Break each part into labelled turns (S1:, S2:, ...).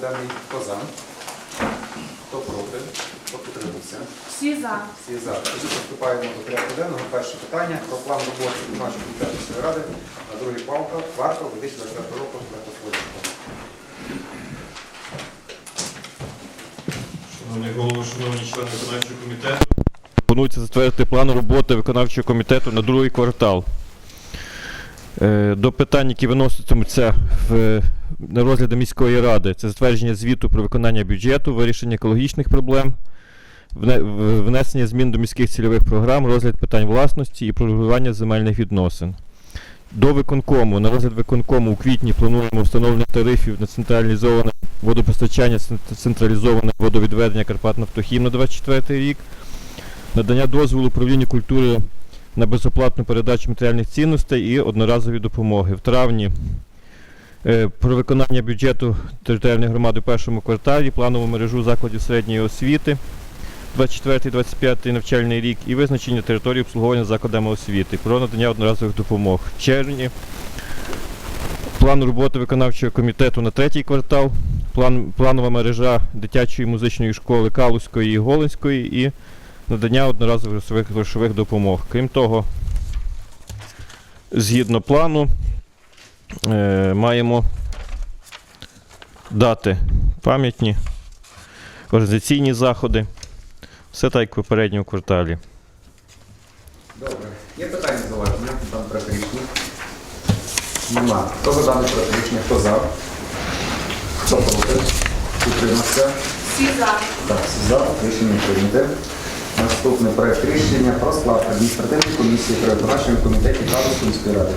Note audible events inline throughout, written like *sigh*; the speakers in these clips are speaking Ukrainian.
S1: за порядок хто за? Хто проти? Хто утримався?
S2: Всі за.
S1: Всі за. Тоді приступаємо до порядку денного. Перше питання про план роботи нашої комітету міської ради на другий квартал квартал 2024 року.
S3: Шановний голово, шановні члени виконавчого комітету. Пропонується затвердити план роботи виконавчого комітету на другий квартал. Е, До питань, які виноситимуться в, на розгляди міської ради, це затвердження звіту про виконання бюджету, вирішення екологічних проблем, внесення змін до міських цільових програм, розгляд питань власності і програмування земельних відносин. До виконкому. На розгляд виконкому у квітні плануємо встановлення тарифів на централізоване водопостачання, централізоване водовідведення Карпат-Нафтохім на 24 рік, надання дозволу управлінню культури на безоплатну передачу матеріальних цінностей і одноразові допомоги. В травні про виконання бюджету територіальної громади в першому кварталі, планову мережу закладів середньої освіти 24-25 навчальний рік і визначення території обслуговування закладами освіти, про надання одноразових допомог. В червні план роботи виконавчого комітету на третій квартал, план, планова мережа дитячої музичної школи Калузької і Голинської і надання одноразових грошових допомог. Крім того, згідно плану, е, маємо дати пам'ятні організаційні заходи. Все так, як в попередньому кварталі.
S1: Добре. Є питання зауваження? Там рішення? Нема. Хто за даний проект рішення? Хто за? Хто проти? Утримався?
S2: Всі за.
S1: Так, всі за. Рішення прийняте. Наступний проект рішення про склад адміністративної комісії при виконавчому комітеті Калузької міської ради.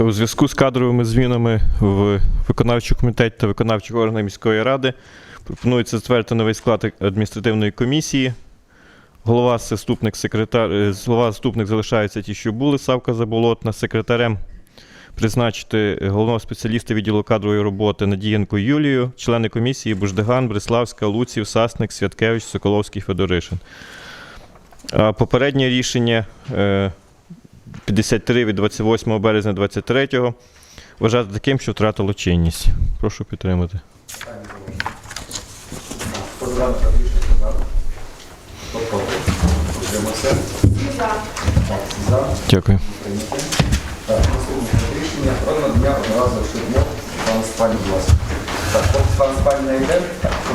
S3: У зв'язку з кадровими змінами в виконавчий комітет та виконавчих органах міської ради пропонується затвердити новий склад адміністративної комісії. Голова, заступник, секретар, е, голова, заступник залишаються ті, що були, Савка Заболотна, секретарем призначити головного спеціаліста відділу кадрової роботи Надієнко Юлію, члени комісії Буждеган, Бриславська, Луців, Сасник, Святкевич, Соколовський, Федоришин. Попереднє рішення е, 53 від 28 березня 23-го вважати таким, що втратило чинність. Прошу підтримати. Дякую.
S1: Так, наступне рішення про надання одноразових шляхов пану. Так, не йде,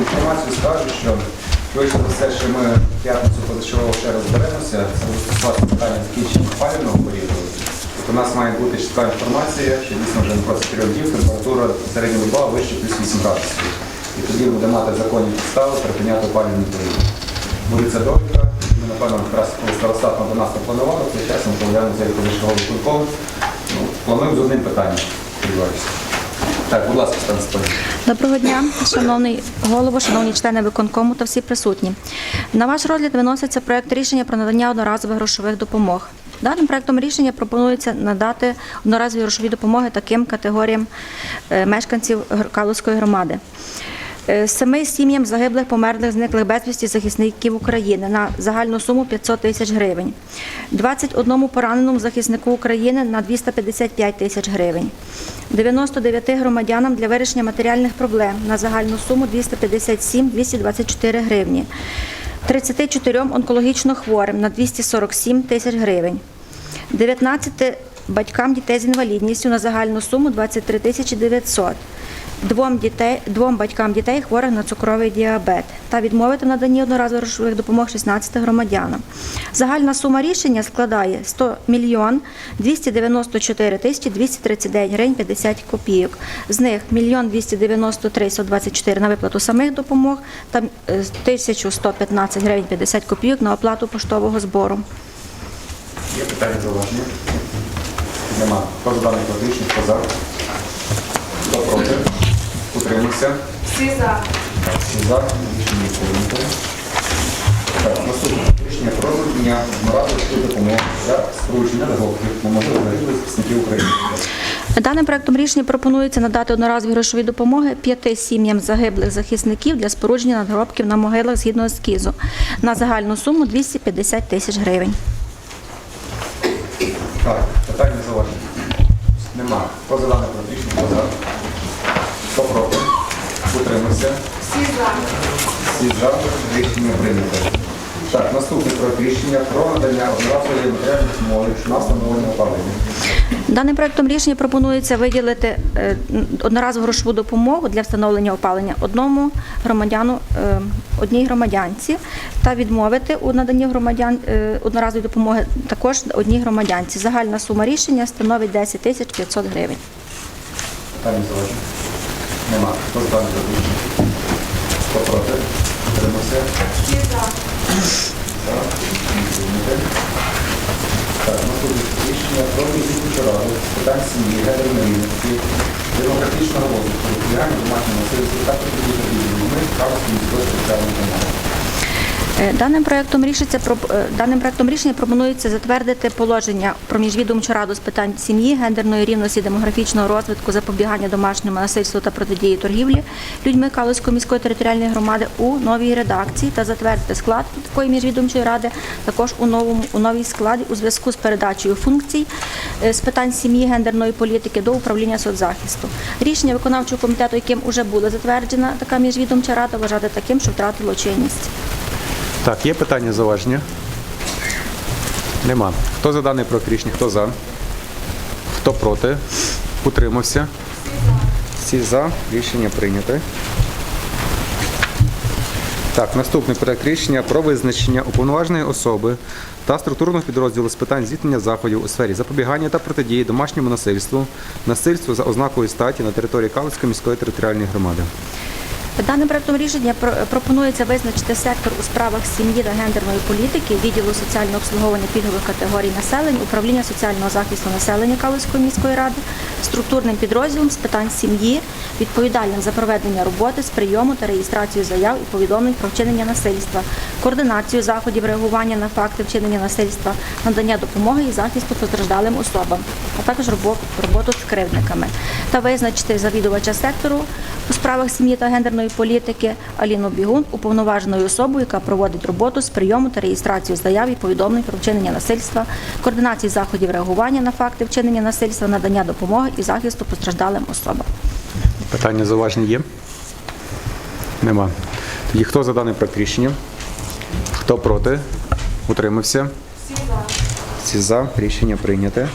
S1: інформацію скажу, що за все, що ми п'ятницю позачергово ще розберемося, це буде питання закінчення опалювального періоду. От у нас має бути чітка інформація, що дійсно вже на 4 днів температура середнього доба вище плюс 8 градусів. І тоді буде мати законні підстави припиняти опалювальний період. Буде це довідка. Ми, напевно, якраз коли старостат до нас напланували, цей час ми повернемося як позачерговий виконком. Ну, плануємо з одним питанням. Сподіваюся. Так, будь ласка, Стан Степанович.
S4: Доброго дня, шановний голово, шановні члени виконкому та всі присутні. На ваш розгляд виноситься проект рішення про надання одноразових грошових допомог. Даним проектом рішення пропонується надати одноразові грошові допомоги таким категоріям е, мешканців Калуської громади. Е, Семи сім'ям загиблих, померлих, зниклих безвісті захисників України на загальну суму 500 тисяч гривень. 21 пораненому захиснику України на 255 тисяч гривень. 99 громадянам для вирішення матеріальних проблем на загальну суму 257 224 гривні. 34 онкологічно хворим на 247 тисяч гривень. 19 батькам дітей з інвалідністю на загальну суму 23 тисячі 900. Двом, дітей, двом батькам дітей хворих на цукровий діабет та відмовити в наданні одноразових допомог 16 громадянам. Загальна сума рішення складає 100 мільйон 294 тисячі 239 гривень 50 копійок. З них мільйон 293 124 на виплату самих допомог та е, 1115 гривень 50 копійок на оплату поштового збору.
S1: Є питання зауваження? Нема. Хто за даний? Хто за? Хто проти? Утримався?
S2: Всі за.
S1: Так, всі за. Рішення прийнято. Так, наступне рішення про надання одноразових допомог для скручення договорів допомоги загиблих захисників України.
S4: Даним проектом рішення пропонується надати одноразові грошові допомоги п'яти сім'ям загиблих захисників для спорудження надгробків на могилах згідно ескізу на загальну суму 250 тисяч гривень.
S5: Так, питання зауваження. Нема. Хто за дане проект рішення? Хто за? Хто проти? Утримався.
S2: Всі за.
S5: Всі за. Рішення прийнято. Так, наступний проект рішення про надання одноразової матеріальної допомоги на встановлення опалення.
S4: Даним проектом рішення пропонується виділити е, одноразову грошову допомогу для встановлення опалення одному громадяну, е, одній громадянці та відмовити у наданні громадян е, одноразової допомоги також одній громадянці. Загальна сума рішення становить 10 тисяч 500 гривень.
S5: Питання. Нема. Хто за дане рішення? Хто проти? Утримався.
S2: Всі за.
S5: Прийнято. Так, наступне рішення про візиту ради з питань сім'ї, гендерної демократичного розвитку, запобігання домашнього насильства та протидії людьми, Кавської міської територіальної громади.
S4: Е, Даним проектом рішиться е, даним проектом рішення пропонується затвердити положення про міжвідомчу раду з питань сім'ї, гендерної рівності, демографічного розвитку, запобігання домашньому насильству та протидії торгівлі людьми Калузької міської територіальної громади у новій редакції та затвердити склад такої міжвідомчої ради також у новому у новій складі у зв'язку з передачею функцій е, з питань сім'ї, гендерної політики до управління соцзахисту. Рішення виконавчого комітету, яким вже була затверджена така міжвідомча рада, вважати таким, що втратило чинність.
S1: Так, є питання зауваження? Нема. Хто за даний проект рішення? Хто за? Хто проти? Утримався? Всі за. Рішення прийнято. Так, наступний проект рішення про визначення уповноваженої особи та структурного підрозділу з питань зіткнення заходів у сфері запобігання та протидії домашньому насильству, насильству за ознакою статі на території Калицької міської територіальної громади.
S4: Даним проектом рішення пропонується визначити сектор у справах сім'ї та гендерної політики, відділу соціального обслуговування пільгових категорій населення, управління соціального захисту населення Калузької міської ради, структурним підрозділом з питань сім'ї, відповідальним за проведення роботи з прийому та реєстрацію заяв і повідомлень про вчинення насильства, координацію заходів реагування на факти вчинення насильства, надання допомоги і захисту постраждалим особам, а також роботу з кривдниками, та визначити завідувача сектору у справах сім'ї та гендерної політики Аліну Бігун уповноваженою особою, яка проводить роботу з прийому та реєстрацію заяв і повідомлень про вчинення насильства, координації заходів реагування на факти вчинення насильства, надання допомоги і захисту постраждалим особам.
S1: Питання зауваження є? Нема. Тоді хто за даний проект рішення? Хто проти? Утримався?
S2: Всі за.
S1: Всі за. Рішення прийняте.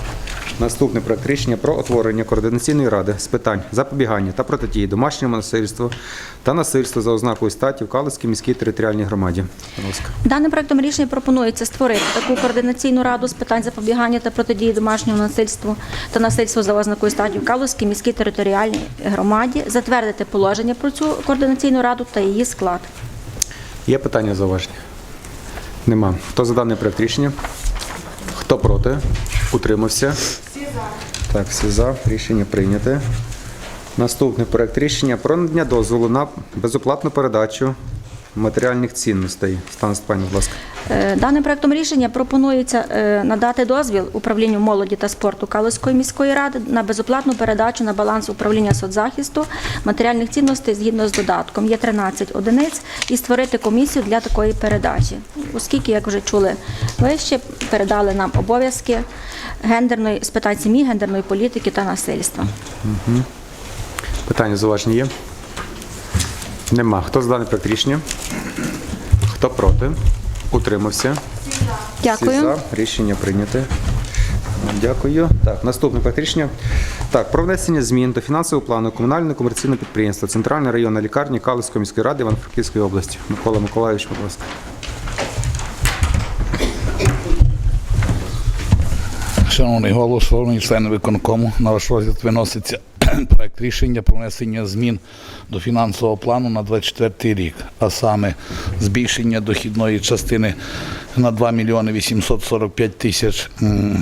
S1: Наступний проект рішення про утворення координаційної ради з питань запобігання та протидії домашньому насильству та насильству за ознакою статі в Калицькій міській територіальній громаді.
S4: Даним проектом рішення пропонується створити таку координаційну раду з питань запобігання та протидії домашньому насильству та насильству за ознакою статі в Калузькій міській територіальній громаді, затвердити положення про цю координаційну раду та її склад.
S1: Є питання зауваження? Нема. Хто за даний проект рішення? Хто проти? Утримався?
S2: Всі за.
S1: Так, всі за. Рішення прийняте. Наступний проект рішення про надання дозволу на безоплатну передачу матеріальних цінностей. Стан пані, будь ласка.
S4: Е, Даним проектом рішення пропонується е, надати дозвіл управлінню молоді та спорту Калузької міської ради на безоплатну передачу на баланс управління соцзахисту матеріальних цінностей згідно з додатком. Є 13 одиниць і створити комісію для такої передачі. Оскільки, як вже чули вище, передали нам обов'язки гендерної з питань сім'ї, гендерної політики та насильства.
S1: Питання зауваження є? Нема. Хто за даний проект рішення? Хто проти? Утримався? Всі
S4: Дякую.
S1: за. Рішення прийняте. Дякую. Так, наступне проект рішення. Так, про внесення змін до фінансового плану комунального комерційного підприємства Центральна районна лікарня Калицької міської ради Івано-Франківської області. Микола Миколайович, будь ласка.
S6: Шановний голос, шановні члени виконкому, на ваш розгляд виноситься *clears throat* проект рішення про внесення змін до фінансового плану на 24 рік, а саме збільшення дохідної частини на 2 мільйони 845 тисяч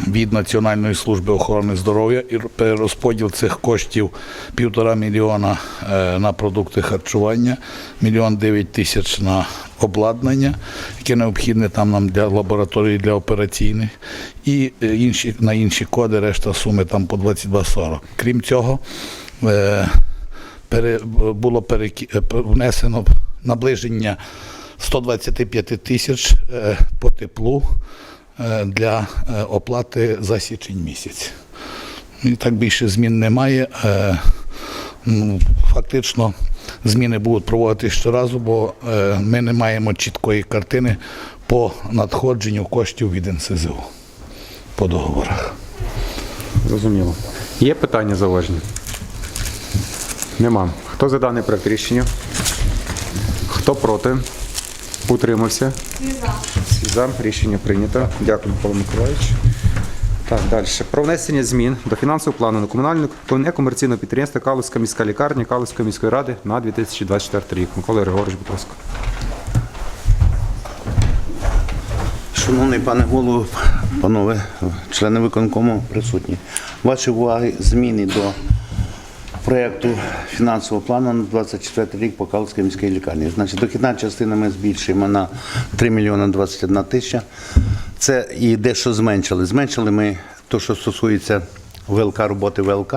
S6: від Національної служби охорони здоров'я і перерозподіл цих коштів півтора мільйона е, на продукти харчування, мільйон 9 тисяч на обладнання, яке необхідне там нам для лабораторії, для операційних, і е, інші, на інші коди, решта суми там по 22,40. Крім цього, е, було е, внесено наближення 125 тисяч по теплу для оплати за січень місяць. І так більше змін немає. Фактично зміни будуть проводитися щоразу, бо е, ми не маємо чіткої картини по надходженню коштів від НСЗУ по договорах.
S1: Зрозуміло. Є питання зауваження? Нема. Хто за даний проект рішення? Хто проти? Утримався?
S2: Всі за.
S1: Всі за. Рішення прийнято. Дякую, Микола Миколаївич. Так, далі. Про внесення змін до фінансового плану на комунальне некомерційне підприємство Калузька міська лікарня Калузької міської ради на 2024 рік. Микола Григорович, будь ласка.
S7: Шановний пане голово, панове, члени виконкому присутні. Ваші уваги зміни до проєкту фінансового плану на 24 рік по Калицькій міській лікарні. Значить, дохідна частина ми збільшуємо на 3 мільйони 21 тисяча. Це і дещо зменшили. Зменшили ми те, що стосується ВЛК, роботи ВЛК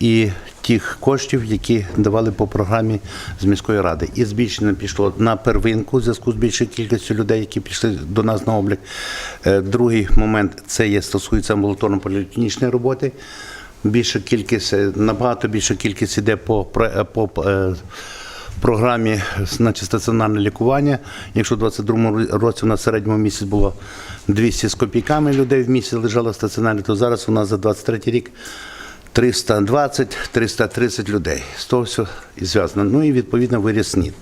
S7: і тих коштів, які давали по програмі з міської ради. І збільшення пішло на первинку в зв'язку з більшою кількістю людей, які пішли до нас на облік. Е, Другий момент це є стосується амбулаторно-поліклінічної роботи. Більша кількість, набагато більша кількість іде по, по е, програмі значить, стаціонарне лікування. Якщо у 2022 році у нас в середньому місяць було 200 з копійками людей в місяць лежало в стаціонарі, то зараз у нас за 23 рік 320-330 людей. З того все і зв'язано. Ну і відповідно виріс СНІД.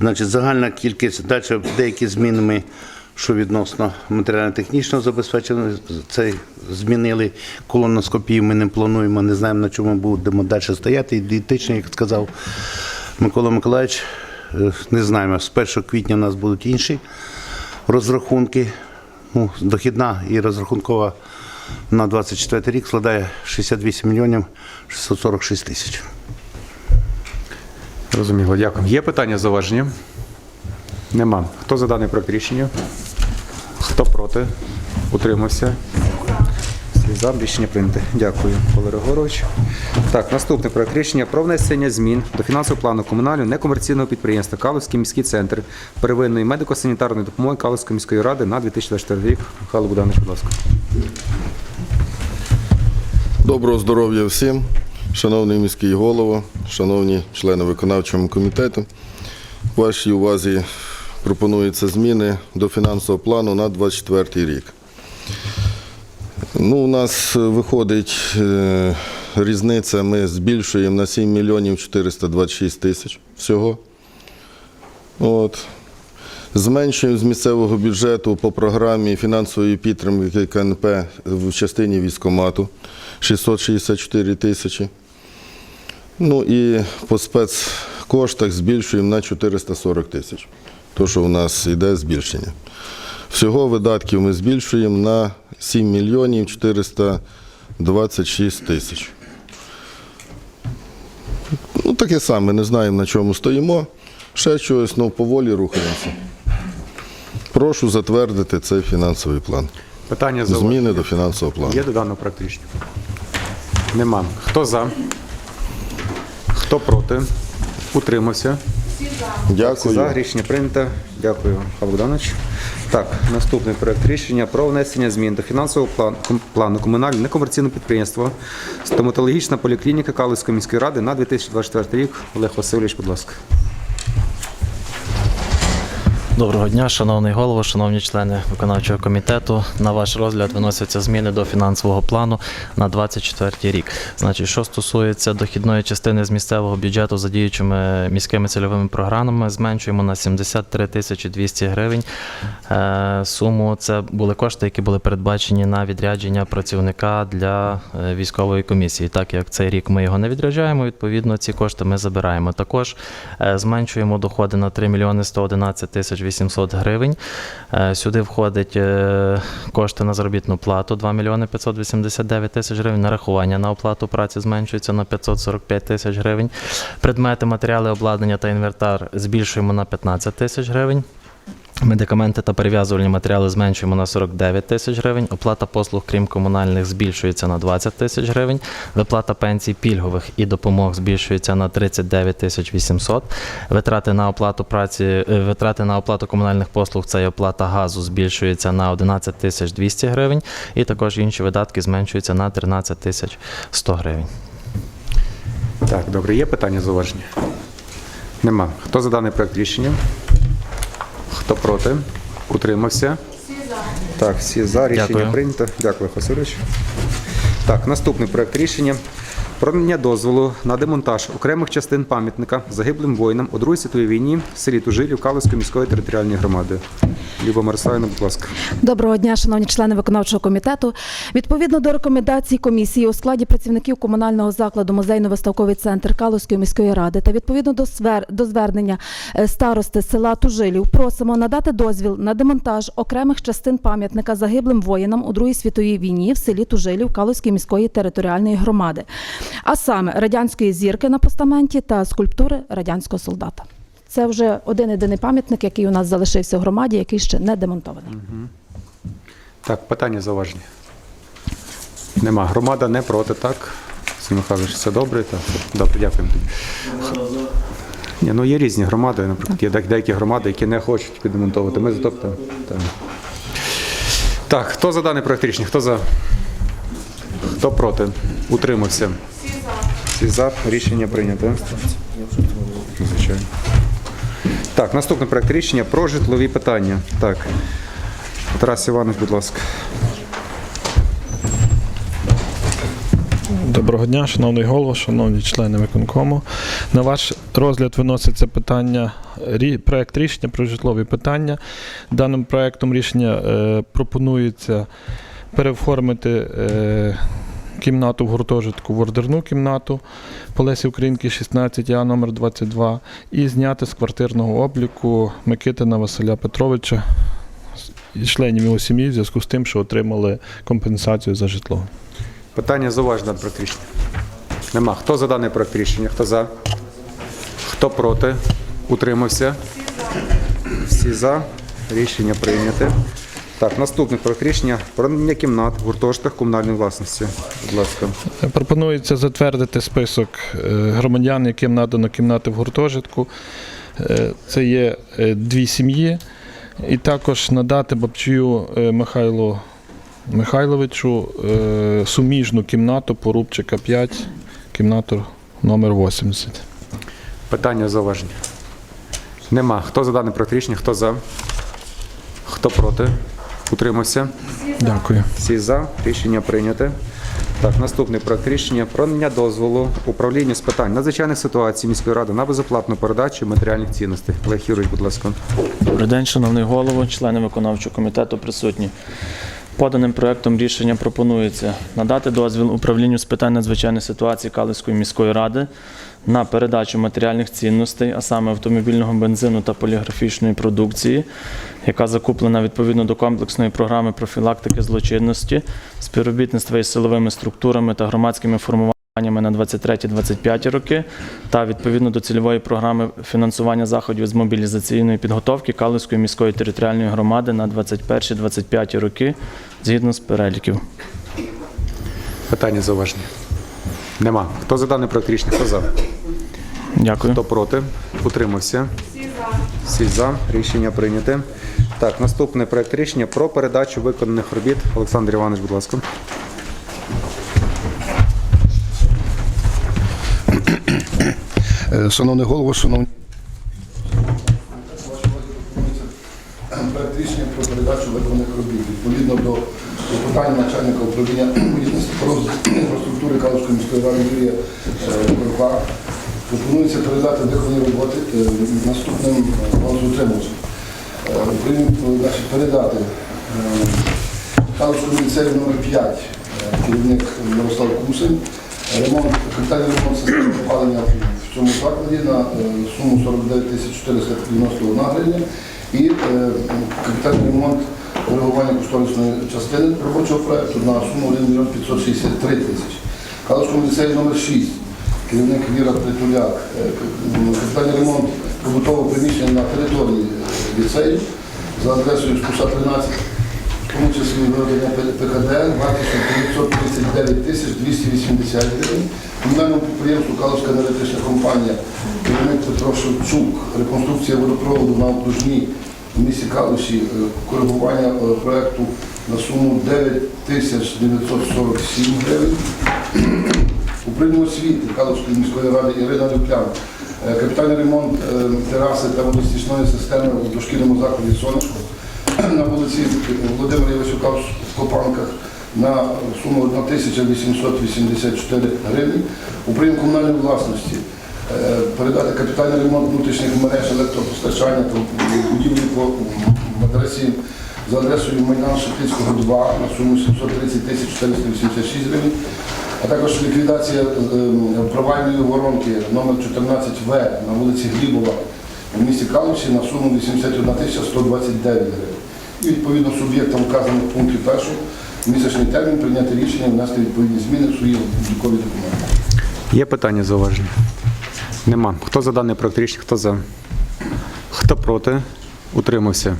S7: Значить, загальна кількість, далі деякі зміни ми, що відносно матеріально-технічного забезпечення, це змінили колоноскопію, ми не плануємо, не знаємо, на чому будемо далі стояти. І дієтичний, як сказав Микола Миколаївич, е, не знаємо, з 1 квітня у нас будуть інші розрахунки. Ну, дохідна і розрахункова на 24 рік складає 68 мільйонів 646 тисяч.
S1: Зрозуміло, дякую. Є питання зауваження? Нема. Хто за даний проект рішення? Хто проти? Утримався? Всі за. Рішення прийнято. Дякую, Павло Григорович. Так, наступний проект рішення про внесення змін до фінансового плану комунального некомерційного підприємства Калузький міський центр первинної медико-санітарної допомоги Калузької міської ради на 2024 рік. Михайло Буданович, будь ласка.
S8: Доброго здоров'я всім, шановний міський голово, шановні члени виконавчого комітету. Вашій увазі пропонуються зміни до фінансового плану на 2024 рік. Ну, у нас виходить е, різниця, ми збільшуємо на 7 мільйонів 426 тисяч всього. От. Зменшуємо з місцевого бюджету по програмі фінансової підтримки КНП в частині військомату 664 тисячі. Ну і по спецкоштах збільшуємо на 440 тисяч. То, що у нас йде збільшення. Всього видатків ми збільшуємо на 7 мільйонів 426 тисяч. Ну, таке саме, не знаємо, на чому стоїмо. Ще чогось, ну, поволі рухаємося. Прошу затвердити цей фінансовий план.
S1: Питання зауваження.
S8: Зміни до фінансового плану.
S1: Є до даного проекту? Нема. Хто за? Хто проти? Утримався?
S8: Дякую.
S1: за. Рішення прийнято. Дякую, Богданович. Так, наступний проект рішення про внесення змін до фінансового плану, плану комунального некомерційного підприємства стоматологічна поліклініка Калицької міської ради на 2024 рік. Олег Васильович, будь ласка.
S9: Доброго дня, шановний голово, шановні члени виконавчого комітету. На ваш розгляд виносяться зміни до фінансового плану на 24 рік. Значить, що стосується дохідної частини з місцевого бюджету за діючими міськими цільовими програмами, зменшуємо на 73 тисячі 200 гривень. Е, Суму це були кошти, які були передбачені на відрядження працівника для е, військової комісії. Так як цей рік ми його не відряджаємо, відповідно ці кошти ми забираємо. Також е, зменшуємо доходи на 3 мільйони 111 тисяч 800 гривень. Е, Сюди входить е, кошти на заробітну плату 2 мільйони 589 тисяч гривень. Нарахування на оплату праці зменшується на 545 тисяч гривень. Предмети, матеріали, обладнання та інвертар збільшуємо на 15 тисяч гривень. Медикаменти та перев'язувальні матеріали зменшуємо на 49 тисяч гривень. Оплата послуг, крім комунальних, збільшується на 20 тисяч гривень. Виплата пенсій пільгових і допомог збільшується на 39 тисяч 800. Витрати на оплату праці, е, витрати на оплату комунальних послуг, це і оплата газу збільшується на 11 тисяч 200 гривень. І також інші видатки зменшуються на 13 тисяч 100 гривень.
S1: Так, добре, є питання зауваження? Нема. Хто за даний проект рішення? Хто проти? Утримався?
S2: Всі за.
S1: Так, всі за. Рішення
S9: Дякую.
S1: прийнято. Дякую, Васильович. Так, наступний проект рішення. Про надання дозволу на демонтаж окремих частин пам'ятника загиблим воїнам у Другій світовій війні в селі Тужилів Калицької міської територіальної громади. Люба Мирославівна, будь ласка.
S10: Доброго дня, шановні члени виконавчого комітету. Відповідно до рекомендацій комісії у складі працівників комунального закладу музейно-виставковий центр Калузької міської ради та відповідно до свер до звернення е, старости села Тужилів просимо надати дозвіл на демонтаж окремих частин пам'ятника загиблим воїнам у Другій світовій війні в селі Тужилів Калузької міської територіальної громади, а саме радянської зірки на постаменті та скульптури радянського солдата. Це вже один єдиний пам'ятник, який у нас залишився в громаді, який ще не демонтований.
S1: Так, питання зауваження. Нема. Громада не проти, так? Михайлович, все добре? Так. Добре, дякуємо. Ні, ну є різні громади, наприклад, є деякі громади, які не хочуть підремонтовувати. Ми зато так. Так. хто за даний проект рішення? Хто за? Хто проти? Утримався.
S2: Всі за.
S1: Всі за. Рішення прийнято. Так, наступний проект рішення про житлові питання. Так. Тарас Іванович, будь ласка.
S11: Доброго дня, шановний голово, шановні члени виконкому. На ваш розгляд виноситься питання проект рішення про житлові питання. Даним проектом рішення е, пропонується переоформити е, кімнату в гуртожитку в ордерну кімнату по Лесі Українки 16 А номер 22 і зняти з квартирного обліку Микитина Василя Петровича і членів його сім'ї в зв'язку з тим, що отримали компенсацію за житло.
S1: Питання зауваження на проект рішення. Нема. Хто за даний проект рішення? Хто за? Хто проти? Утримався? Всі за. Рішення прийняте. Так, наступний проект рішення про надання кімнат в гуртожитках комунальної власності. Будь ласка.
S11: Пропонується затвердити список е, громадян, яким надано кімнати в гуртожитку. Е, Це є е, дві сім'ї, і також надати Бабчую Михайлу Михайловичу суміжну кімнату Порубчика 5, кімнату номер 80.
S1: Питання зауваження. Нема. Хто за даний проект рішення? Хто за? Хто проти? Утримався?
S11: Дякую.
S1: Всі за. Рішення прийняте. Так, наступний проект рішення про надання дозволу управлінню з питань надзвичайних ситуацій міської ради на безоплатну передачу матеріальних цінностей. Олег Юрійович, будь ласка.
S12: Добрий день, шановний голово, члени виконавчого комітету присутні. Поданим проектом рішення пропонується надати дозвіл управлінню з питань надзвичайних ситуацій Калицької міської ради на передачу матеріальних цінностей, а саме автомобільного бензину та поліграфічної продукції, яка закуплена відповідно до комплексної програми профілактики злочинності, співробітництва із силовими структурами та громадськими формуваннями на 23-25 роки та відповідно до цільової програми фінансування заходів з мобілізаційної підготовки Калицької міської територіальної громади на 21-25 роки згідно з переліків.
S1: Питання зауваження. Нема. Хто за даний проект рішення? Хто за?
S12: Дякую.
S1: Хто проти? Утримався?
S2: Всі за.
S1: Всі за. Рішення прийняте. Так, наступний проект рішення про передачу виконаних робіт. Олександр Іванович, будь ласка.
S8: Е, Шановний голово, шановні. Проект рішення про передачу виконаних робіт. Відповідно до питання начальника управління інфраструктури Калужської міської ради Юрія е, Курка пропонується передати виконані роботи е, наступним балансоутримувачам. Е, Передати Калужському ліцею номер 5 е, керівник Мирослав Кусин, ремонт, капітальний ремонт системи опалення в цьому закладі на суму 49 491 гривня.
S13: І капітальний ремонт коригування кошторисної частини робочого проекту на суму 1 мільйон 563 тисячі. Калуському ліцеї номер 6, керівник Віра Притуляк, е, капітальний ремонт побутового приміщення на території е, ліцею за адресою Спуса 13, в тому числі виведення ПКД, вартістю 939 тисяч 280 гривень. Комунальному підприємству Калуська енергетична компанія, керівник Петро Шевчук, реконструкція водопроводу на окружній в місті Калуші, е, коригування е, проекту на суму 9 тисяч 947 гривень. Управління освіти Калуської міської ради Ірина Люплян. Е, Капітальний ремонт тераси та водостічної системи у дошкільному закладі Сонечко на вулиці Володимира Івасюка в Копанках на суму 1884 гривні. У Управління комунальної власності передати капітальний ремонт внутрішніх мереж електропостачання та будівлі по адресі за адресою Майдан Шептицького 2 на суму 730 тисяч 486 гривень, а також ліквідація е, провальної воронки номер 14В на вулиці Глібова в місті Калуші на суму 81 тисяча 129 гривень. І відповідно суб'єктам вказаних в пункті першого місячний термін прийняти рішення внести відповідні зміни в свої облікові документи.
S1: Є питання зауваження? Нема. Хто за даний проект рішення? Хто за? Хто проти? Утримався.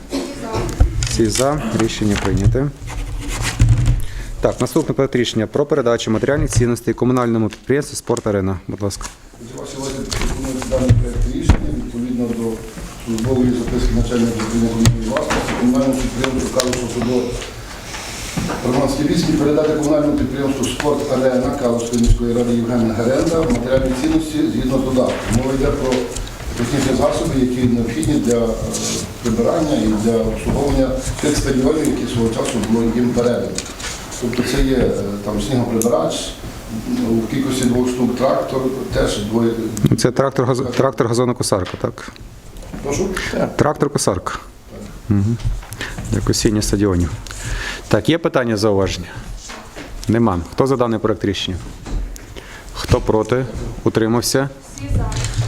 S1: Всі за. Рішення прийняте. Так, наступне проект рішення про передачу матеріальних цінностей комунальному підприємству «Спорт Арена». Будь ласка.
S13: До уваги пропонується даний відповідно до службової записки начальника управління комунальної Калушу СУДО Романський Війський передати комунальному підприємству Спорт Арена Калуської міської ради Євгена Геренда матеріальні цінності згідно додатку. Мова йде про технічні засоби, які необхідні для е, прибирання і для обслуговування тих стадіонів, які свого часу було їм передані. Тобто це є е, там снігоприбирач, у кількості двох штук трактор, теж двоє.
S1: Це трактор, газ- трактор газонокосарка, так?
S13: Прошу?
S1: Трактор косарка. Угу. Для косіння стадіонів. Так, є питання зауваження? Нема. Хто за даний проект рішення? Хто проти? Утримався?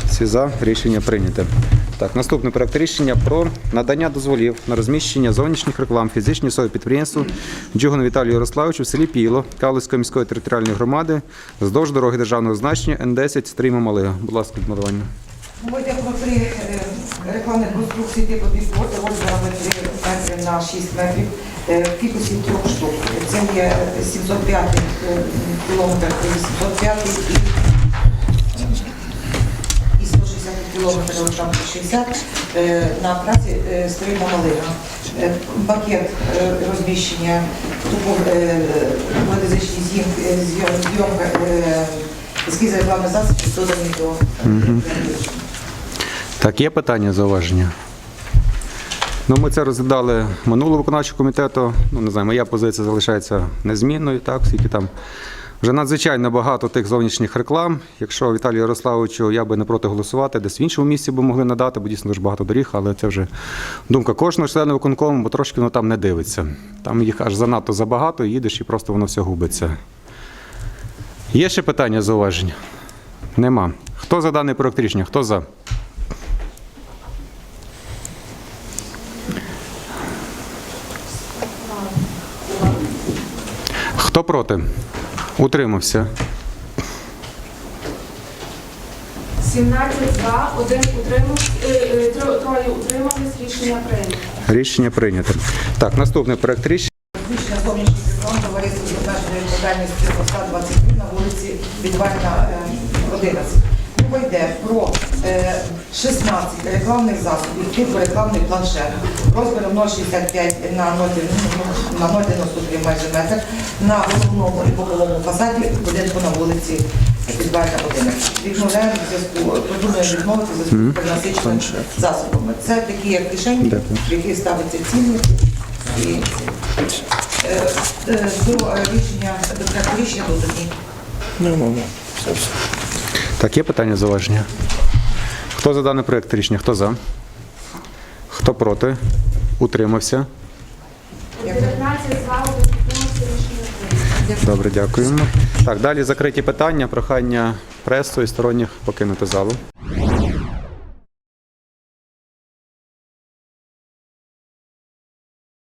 S2: Всі за.
S1: Рішення прийнято. Так, наступний проект рішення про надання дозволів на розміщення зовнішніх реклам фізичній особі підприємству Джугану Віталію Ярославовичу в селі Піло Калицької міської територіальної громади вздовж дороги державного значення Н10 Стрійма Малига. Будь ласка, Дмитро.
S14: Мова йде про три рекламні конструкції типу бікборди 3 метри на 6 метрів в кількості трьох штук. Це є 705 е, кілометр, і 705 і, і 160 кілометрів, там 60 е, на трасі е, Малина. Е, Пакет е, розміщення, двоязичні зйомка, е, ескіз рекламних засобів додані до е,
S1: Так, є питання, зауваження? Ну, ми це розглядали минулого виконавчого комітету. Ну, не знаю, моя позиція залишається незмінною, так, оскільки там вже надзвичайно багато тих зовнішніх реклам. Якщо Віталію Ярославовичу я би не проти голосувати, десь в іншому місці би могли надати, бо дійсно дуже багато доріг, але це вже думка кожного члена виконкому, бо трошки воно там не дивиться. Там їх аж занадто забагато, їдеш і просто воно все губиться. Є ще питання, зауваження? Нема. Хто за даний проект рішення? Хто за? Хто проти? Утримався.
S2: 17 за, один утримав, е, е, тро- троє утримались, рішення прийнято.
S1: Рішення прийнято. Так, наступний проект рішення.
S14: Збільшення зовнішніх реклам товариства з обмеженою відповідальністю посад 23 на вулиці Відвальна е, 11. Мова йде про е, 16 рекламних засобів типу рекламний планшет. Розміром 0,65 на 0,90 на 0,93 майже метр. На головному і боковому фасаді будинку на вулиці Відвальна 11. Відмовляємо в зв'язку, пропонуємо відмовити в зв'язку з перенасиченими засобами. Це такі як кишені, в які ставиться цінник і Е, е, до е, рішення, до проекту рішення додані.
S1: Так, є питання зауваження? Хто за даний проект рішення? Хто за? Хто проти? Утримався.
S2: 19 за.
S1: Добре, дякуємо. Так, далі закриті питання. Прохання пресу і сторонніх покинути залу.